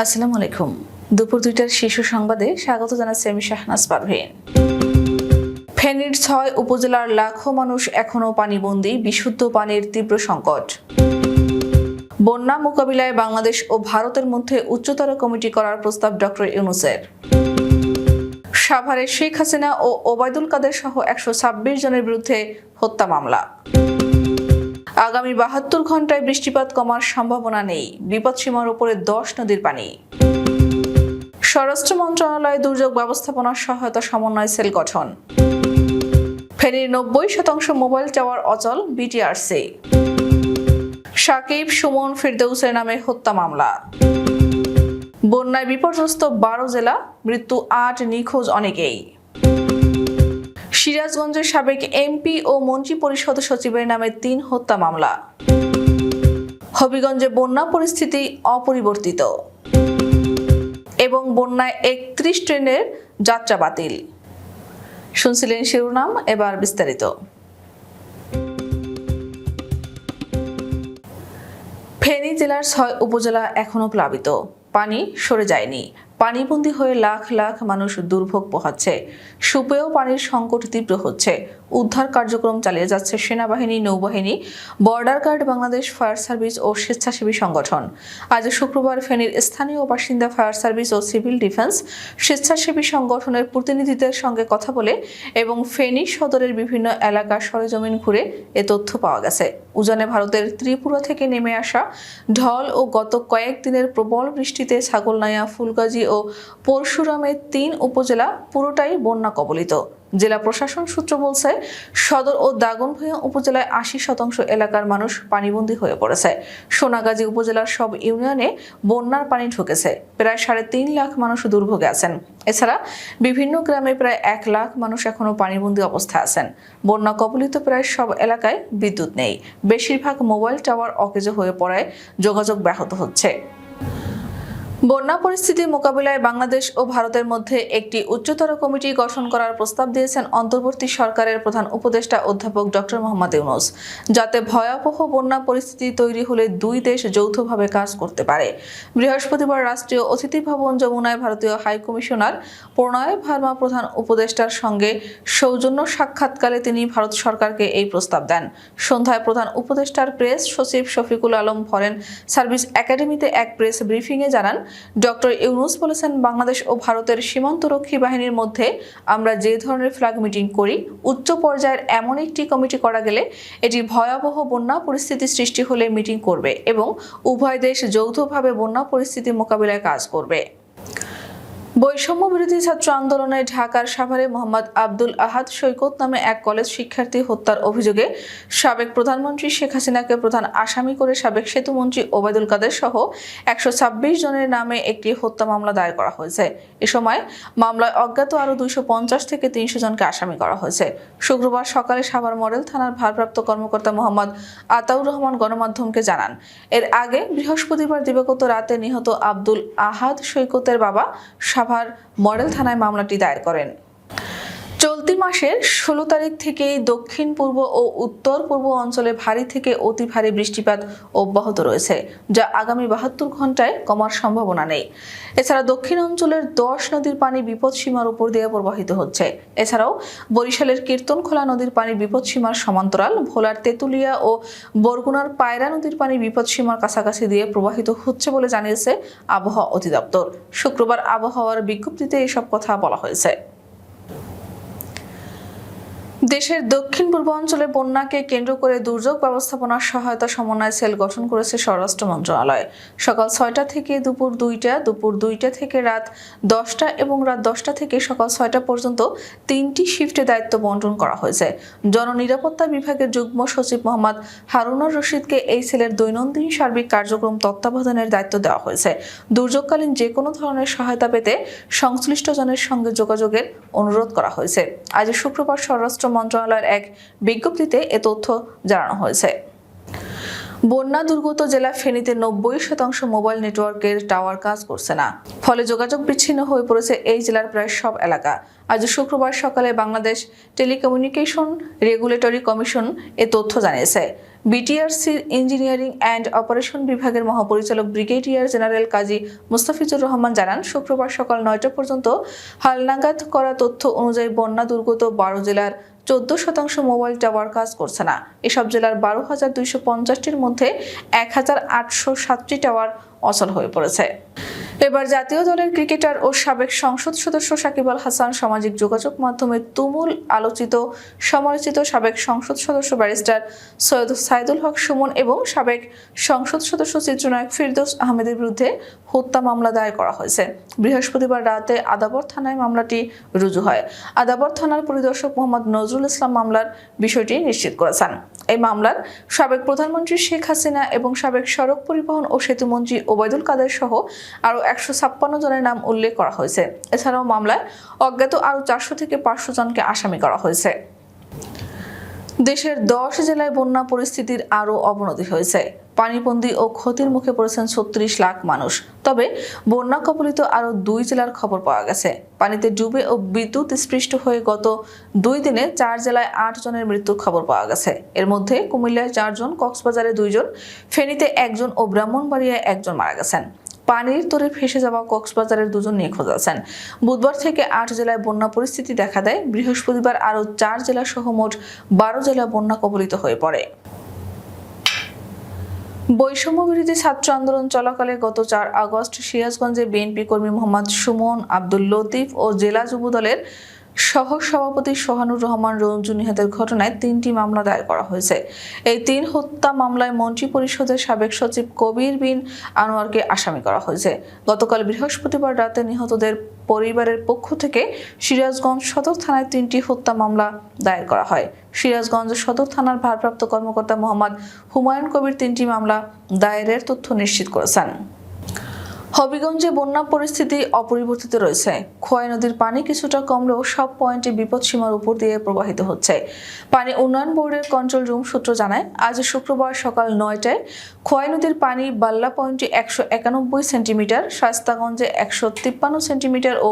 আসসালামু আলাইকুম। দুপুর দুইটার শিশু সংবাদে স্বাগত জানাচ্ছি আমি শাহনাজ পারভীন ফেনীর ছয় উপজেলার লাখো মানুষ এখনও পানিবন্দী, বিশুদ্ধ পানির তীব্র সংকট। বন্যা মোকাবিলায় বাংলাদেশ ও ভারতের মধ্যে উচ্চতর কমিটি করার প্রস্তাব ডক্টর ইউনুসের। সাভারে শেখ হাসিনা ও ওবায়দুল কাদের সহ একশো ছাব্বিশ জনের বিরুদ্ধে হত্যা মামলা। আগামী বাহাত্তর ঘন্টায় বৃষ্টিপাত কমার সম্ভাবনা নেই। বিপদসীমার উপরে দশ নদীর পানি। স্বরাষ্ট্র মন্ত্রণালয় দুর্যোগ ব্যবস্থাপনার সহায়তা সমন্বয় সেল গঠন। ফেনীর নব্বই শতাংশ মোবাইল টাওয়ার অচল বিটিআরসি। সাকিব, সুমন ফিরদৌসের নামে হত্যা মামলা। বন্যায় বিপর্যস্ত বারো জেলা, মৃত্যু আট নিখোঁজ অনেকেই। সিরাজগঞ্জের সাবেক এমপি ও মন্ত্রী পরিষদ সচিবের নামে তিন হত্যা মামলা। হবিগঞ্জে বন্যা পরিস্থিতি অপরিবর্তিত এবং বন্যায় একত্রিশ ট্রেনের যাত্রা বাতিল। শুনছিলেন শিরোনাম, এবার বিস্তারিত। ফেনী জেলার ছয় উপজেলা এখনও প্লাবিত। পানি সরে যায়নি। পানিবন্দী হয়ে লাখ লাখ মানুষ দুর্ভোগ পোহাচ্ছে। সুপেয় পানির সংকট তীব্র হচ্ছে। উদ্ধার কার্যক্রম চালিয়ে যাচ্ছে সেনাবাহিনী, নৌবাহিনী, border guard, Bangladesh fire service ও স্বেচ্ছাসেবী সংগঠন। আজ শুক্রবার ফেনীর স্থানীয় বাসিন্দা ফায়ার সার্ভিস ও সিভিল ডিফেন্স স্বেচ্ছাসেবী সংগঠনের প্রতিনিধিদের সঙ্গে কথা বলে এবং ফেনী সদরের বিভিন্ন এলাকা সরেজমিন ঘুরে এ তথ্য পাওয়া গেছে। উজানে ভারতের ত্রিপুরা থেকে নেমে আসা ঢল ও গত কয়েকদিনের প্রবল বৃষ্টিতে ছাগলনাইয়া ফুলগাজী ও পরশুরামের তিন উপজেলা পুরোটাই বন্যা কবলিত। জেলা প্রশাসন সূত্র বলছে, সদর ও দাগনভূঞা উপজেলায় আশি শতাংশ এলাকার মানুষ পানিবন্দী হয়ে পড়েছে। সোনাগাজী উপজেলার সব ইউনিয়নে বন্যার পানি ঢুকেছে। প্রায় সাড়ে তিন লাখ মানুষ দুর্ভোগে আছেন। এছাড়া বিভিন্ন গ্রামে প্রায় এক লাখ মানুষ এখনও পানিবন্দী অবস্থায় আছেন। বন্যা কবলিত প্রায় সব এলাকায় বিদ্যুৎ নেই। বেশিরভাগ মোবাইল টাওয়ার অকেজো হয়ে পড়ায় যোগাযোগ ব্যাহত হচ্ছে। বন্যা পরিস্থিতি মোকাবিলায় বাংলাদেশ ও ভারতের মধ্যে একটি উচ্চতর কমিটি গঠন করার প্রস্তাব দিয়েছেন অন্তর্বর্তী সরকারের প্রধান উপদেষ্টা অধ্যাপক ডক্টর মোহাম্মদ ইউনুস। যাতে ভয়াবহ বন্যা পরিস্থিতি তৈরি হলে দুই দেশ যৌথভাবে কাজ করতে পারে। বৃহস্পতিবার রাষ্ট্রীয় অতিথি ভবন যমুনায় ভারতীয় হাই কমিশনার প্রণয় ভার্মা প্রধান উপদেষ্টার সঙ্গে সৌজন্য সাক্ষাৎকালে তিনি ভারত সরকারকে এই প্রস্তাব দেন। সন্ধ্যায় প্রধান উপদেষ্টার প্রেস সচিব শফিকুল আলম ফরেন সার্ভিস একাডেমিতে এক প্রেস ব্রিফিংয়ে জানান ডক্টর ইউনুস বলেছেন, বাংলাদেশ ও ভারতের সীমান্তরক্ষী বাহিনীর মধ্যে আমরা যে ধরনের ফ্ল্যাগ মিটিং করি, উচ্চ পর্যায়ের এমন একটি কমিটি করা গেলে এটি ভয়াবহ বন্যা পরিস্থিতি সৃষ্টি হলে মিটিং করবে এবং উভয় দেশ যৌথভাবে বন্যা পরিস্থিতি মোকাবিলায় কাজ করবে। বৈষম্য বিরোধী ছাত্র আন্দোলনে ঢাকার সাভারে মোহাম্মদ আব্দুল আহাদ সৈকত নামে এক কলেজ শিক্ষার্থী হত্যার অভিযোগে সাবেক প্রধানমন্ত্রী শেখ হাসিনাকে প্রধান আসামি করে সাবেক সেতুমন্ত্রী ওবায়দুল কাদের সহ একশো ছাব্বিশ জনের নামে একটি হত্যা মামলা দায়ের করা হয়েছে। এ সময় মামলায় অজ্ঞাত আরও দুইশো পঞ্চাশ থেকে তিনশো জনকে আসামি করা হয়েছে। শুক্রবার সকালে সাভার মডেল থানার ভারপ্রাপ্ত কর্মকর্তা মোহাম্মদ আতাউর রহমান গণমাধ্যমকে জানান, এর আগে বৃহস্পতিবার দিবাগত রাতে নিহত আব্দুল আহাদ সৈকতের বাবা সাভার মডেল থানায় মামলাটি দায়ের করেন। মাসের ষোলো তারিখ থেকেই দক্ষিণ পূর্ব ও উত্তর পূর্ব অঞ্চলে ভারী থেকে অতি ভারী বৃষ্টিপাত অব্যাহত রয়েছে, যা আগামী বাহাত্তর ঘন্টায় কমার সম্ভাবনা নেই। এছাড়া দক্ষিণ অঞ্চলের দশ নদীর পানি বিপদসীমার উপর দিয়ে প্রবাহিত হচ্ছে। এছাড়াও বরিশালের কীর্তনখোলা নদীর পানি বিপদসীমার সমান্তরাল, ভোলার তেঁতুলিয়া ও বরগুনার পায়রা নদীর পানি বিপদসীমার কাছাকাছি দিয়ে প্রবাহিত হচ্ছে বলে জানিয়েছে আবহাওয়া অধিদপ্তর। শুক্রবার আবহাওয়ার বিজ্ঞপ্তিতে এসব কথা বলা হয়েছে। দেশের দক্ষিণ পূর্ব অঞ্চলে বন্যাকে কেন্দ্র করে দুর্যোগ ব্যবস্থাপনার সহায়তা সমন্বয় সেল গঠন করেছে স্বরাষ্ট্র মন্ত্রণালয়। সকাল ছয়টা থেকে দুপুর দুইটা দুপুর দুইটা থেকে রাত দশটা এবং রাত দশটা থেকে সকাল ছয়টা পর্যন্ত তিনটি শিফটে দায়িত্ব বন্টন করা হয়েছে। জননিরাপত্তা বিভাগের যুগ্ম সচিব মোহাম্মদ হারুনুর রশিদকে এই সেলের দৈনন্দিন সার্বিক কার্যক্রম তত্ত্বাবধানের দায়িত্ব দেওয়া হয়েছে। দুর্যোগকালীন যে কোনো ধরনের সহায়তা পেতে সংশ্লিষ্ট জনের সঙ্গে যোগাযোগের অনুরোধ করা হয়েছে। আজ শুক্রবার স্বরাষ্ট্র মন্ত্রণালয়ের এক বিজ্ঞপ্তিতে এ তথ্য জানানো হয়েছে। বন্যা দুর্গত জেলা ফেনীতে নব্বই শতাংশ মোবাইল নেটওয়ার্কের টাওয়ার কাজ করছে না। ফলে যোগাযোগ বিচ্ছিন্ন হয়ে পড়েছে এই জেলার প্রায় সব এলাকা। আজ শুক্রবার সকালে বাংলাদেশ টেলিকমিউনিকেশন রেগুলেটরি কমিশন এ তথ্য জানিয়েছে। বিটিআরসির ইঞ্জিনিয়ারিং অ্যান্ড অপারেশন বিভাগের মহাপরিচালক ব্রিগেডিয়ার জেনারেল কাজী মুস্তাফিজুর রহমান জানান, শুক্রবার সকাল নয়টা পর্যন্ত হালনাগাদ করা তথ্য অনুযায়ী বন্যা দুর্গত বারো জেলার চোদ্দ শতাংশ মোবাইল টাওয়ার কাজ করছে না। এসব জেলার বারো হাজার দুইশো পঞ্চাশটির মধ্যে এক হাজার আটশো সাতটি টাওয়ার অচল হয়ে পড়েছে। এবার জাতীয় দলের ক্রিকেটার ও সাবেক সংসদ সদস্য সাকিব আল হাসান সামাজিক যোগাযোগ মাধ্যমে তুমুল আলোচিত, সমালোচিত সাবেক সংসদ সদস্য ব্যারিস্টার সৈয়দ সাইদুল হক সুমন এবং সাবেক সংসদ সদস্য চিত্রনায়ক ফিরদৌস আহমেদের বিরুদ্ধে হত্যা মামলা দায়ের করা হয়েছে। বৃহস্পতিবার রাতে আদাবর থানায় মামলাটি রুজু হয়। আদাবর থানার পরিদর্শক মোহাম্মদ নজরুল ইসলাম মামলার বিষয়টি নিশ্চিত করেছেন। এই মামলার সাবেক প্রধানমন্ত্রী শেখ হাসিনা এবং সাবেক সড়ক পরিবহন ও সেতুমন্ত্রী ওবায়দুল কাদের সহ আরও একশো ছাপ্পান্ন জনের নাম উল্লেখ করা হয়েছে। এছাড়াও মামলায় অজ্ঞাত আরও চারশো থেকে পাঁচশো জনকে আসামি করা হয়েছে। দেশের দশ জেলায় বন্যা পরিস্থিতির আরও অবনতি হয়েছে। পানিবন্দী ও ক্ষতির মুখে পড়েছেন ছত্রিশ লাখ মানুষ। তবে বন্যা কবলিত আরও দুই জেলার খবর পাওয়া গেছে। পানিতে ডুবে ও বিদ্যুৎ স্পৃষ্ট হয়ে গত দুই দিনে চার জেলায় আট জনের মৃত্যুর খবর পাওয়া গেছে। এর মধ্যে কুমিল্লায় চারজন, কক্সবাজারে দুইজন, ফেনীতে একজন ও ব্রাহ্মণবাড়িয়ায় একজন মারা গেছেন। পানির তোরে ফেসে যাওয়া কক্সবাজারের দুজন নিখোঁজ আছেন। বুধবার থেকে আট জেলায় বন্যা পরিস্থিতি দেখা দেয়। বৃহস্পতিবার আরও চার জেলা সহ মোট বারো জেলা বন্যা কবলিত হয়ে পড়ে। বৈষম্য বিরোধী ছাত্র আন্দোলন চলাকালে গত চার আগস্ট সিরাজগঞ্জে বিএনপি কর্মী মোহাম্মদ সুমন, আব্দুল লতিফ ও জেলা যুব দলের সহ সভাপতি সোহানুর রহমান রঞ্জু নিহতের ঘটনায় তিনটি মামলা দায়ের করা হয়েছে। এই তিন হত্যা মামলায় মন্ত্রী পরিষদের সাবেক সচিব কবির বিন আনোয়ারকে আসামি করা হয়েছে। গতকাল বৃহস্পতিবার রাতে নিহতদের পরিবারের পক্ষ থেকে সিরাজগঞ্জ সদর থানায় তিনটি হত্যা মামলা দায়ের করা হয়। সিরাজগঞ্জ সদর থানার ভারপ্রাপ্ত কর্মকর্তা মোহাম্মদ হুমায়ুন কবির তিনটি মামলা দায়েরের তথ্য নিশ্চিত করেছেন। হবিগঞ্জে বন্যা পরিস্থিতি অপরিবর্তিত রয়েছে। খোয়াই নদীর পানি কিছুটা কমলেও সব পয়েন্টে বিপদসীমার উপর দিয়ে প্রবাহিত হচ্ছে। পানি উন্নয়ন বোর্ডের কন্ট্রোল রুম সূত্র জানায়, আজ শুক্রবার সকাল নয়টায় খোয়াই নদীর পানি বাল্লা পয়েন্টে একশো একানব্বই সেন্টিমিটার শাস্তাগঞ্জে একশো তিপ্পান্ন সেন্টিমিটার ও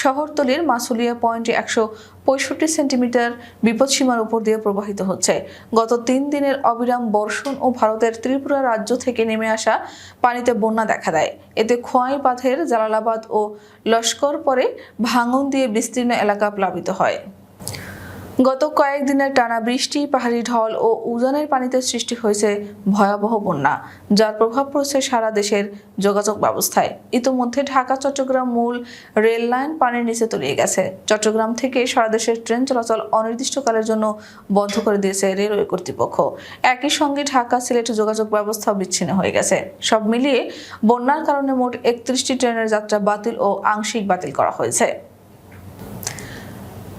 শহরতলির মাসুলিয়া পয়েন্টে একশো পঁয়ষট্টি সেন্টিমিটার বিপদসীমার উপর দিয়ে প্রবাহিত হচ্ছে। গত তিন দিনের অবিরাম বর্ষণ ও ভারতের ত্রিপুরা রাজ্য থেকে নেমে আসা পানিতে বন্যা দেখা দেয়। এতে খোয়াই পাথের জালালাবাদ ও লস্কর পরে ভাঙন দিয়ে বিস্তীর্ণ এলাকা প্লাবিত হয়। গত কয়েকদিনের টানা বৃষ্টি, পাহাড়ি ঢল ও উজানের পানিতে সৃষ্টি হয়েছে ভয়াবহ বন্যা, যার প্রভাব পড়ছে সারা দেশের যোগাযোগ ব্যবস্থায়। ইতোমধ্যে ঢাকা, চট্টগ্রাম মূল রেল লাইন পানির নিচে তলিয়ে গেছে। চট্টগ্রাম থেকে সারা দেশের ট্রেন চলাচল অনির্দিষ্টকালের জন্য বন্ধ করে দিয়েছে রেলওয়ে কর্তৃপক্ষ। একই সঙ্গে ঢাকা সিলেট যোগাযোগ ব্যবস্থা বিচ্ছিন্ন হয়ে গেছে। সব মিলিয়ে বন্যার কারণে মোট একত্রিশটি ট্রেনের যাত্রা বাতিল ও আংশিক বাতিল করা হয়েছে।